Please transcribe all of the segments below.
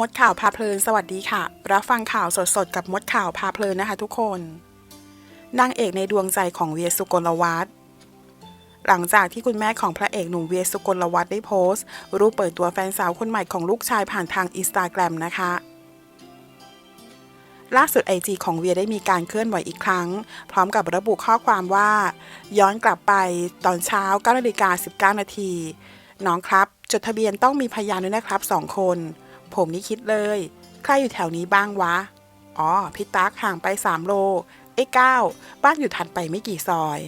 มดข่าวพาเพลินสวัสดีค่ะ รับฟังข่าวสดๆ กับมดข่าวพาเพลินนะคะทุกคนนางเอกในดวงใจของเวียสุกลวัฒน์หลังจากที่คุณแม่ของพระเอกหนุ่มเวียสุกลวัฒน์ได้โพสต์ รูปเปิดตัวแฟนสาวคนใหม่ของลูกชายผ่านทางอินสตาแกรมนะคะ ล่าสุดไอจีของเวียได้มีการเคลื่อนไหวอีกครั้ง พร้อมกับระบุข้อความว่า ย้อนกลับไปตอนเช้า9นาฬิกา19นาทีน้องครับ จดทะเบียนต้องมีพยานด้วยนะครับสองคน ผมนี่คิดเลย ใครอยู่แถวนี้บ้างวะ อ๋อ พี่ตั๊กห่างไป3โลเอ้ยก้าบ้านอยู่ถัดไปไม่กี่ซอย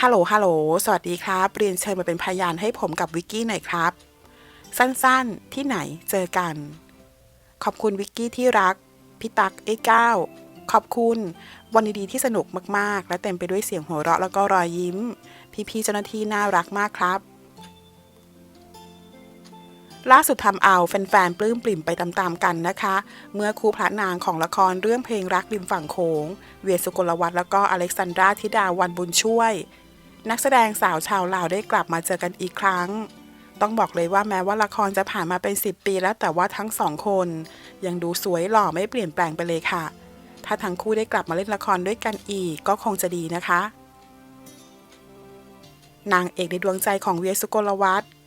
ฮัลโหล ฮัลโหล สวัสดีครับ เรียนเชิญมาเป็นพยานให้ผมกับวิกกี้หน่อยครับ สั้นๆ ที่ไหนเจอกัน ขอบคุณวิกกี้ที่รัก พี่ตั๊กเอ้ยก้าขอบคุณ วันดีๆที่สนุกมากๆ และเต็มไปด้วยเสียงหัวเราะแล้วก็รอยยิ้ม พี่ๆเจ้าหน้าที่น่ารักมากครับ ล่าสุดทำเอาแฟนๆ ปลื้มปริ่มไปตามๆกันนะคะ เมื่อคู่พระนางของละครเรื่องเพลงรักริมฝั่งโขง เวียสุกลวัฒน์แล้วก็อเล็กซานดราธิดาวันบุญช่วย นักแสดงสาวชาวลาวได้กลับมาเจอกันอีกครั้ง ต้องบอกเลยว่าแม้ว่าละครจะผ่านมาเป็น 10 ปีแล้วแต่ว่าทั้งสองคน ยังดูสวยหล่อไม่เปลี่ยนแปลงไปเลยค่ะ ถ้าทั้งคู่ได้กลับมาเล่นละครด้วยกันอีกก็คงจะดีนะคะนางเอกในดวงใจของเวียสุกลวัฒน์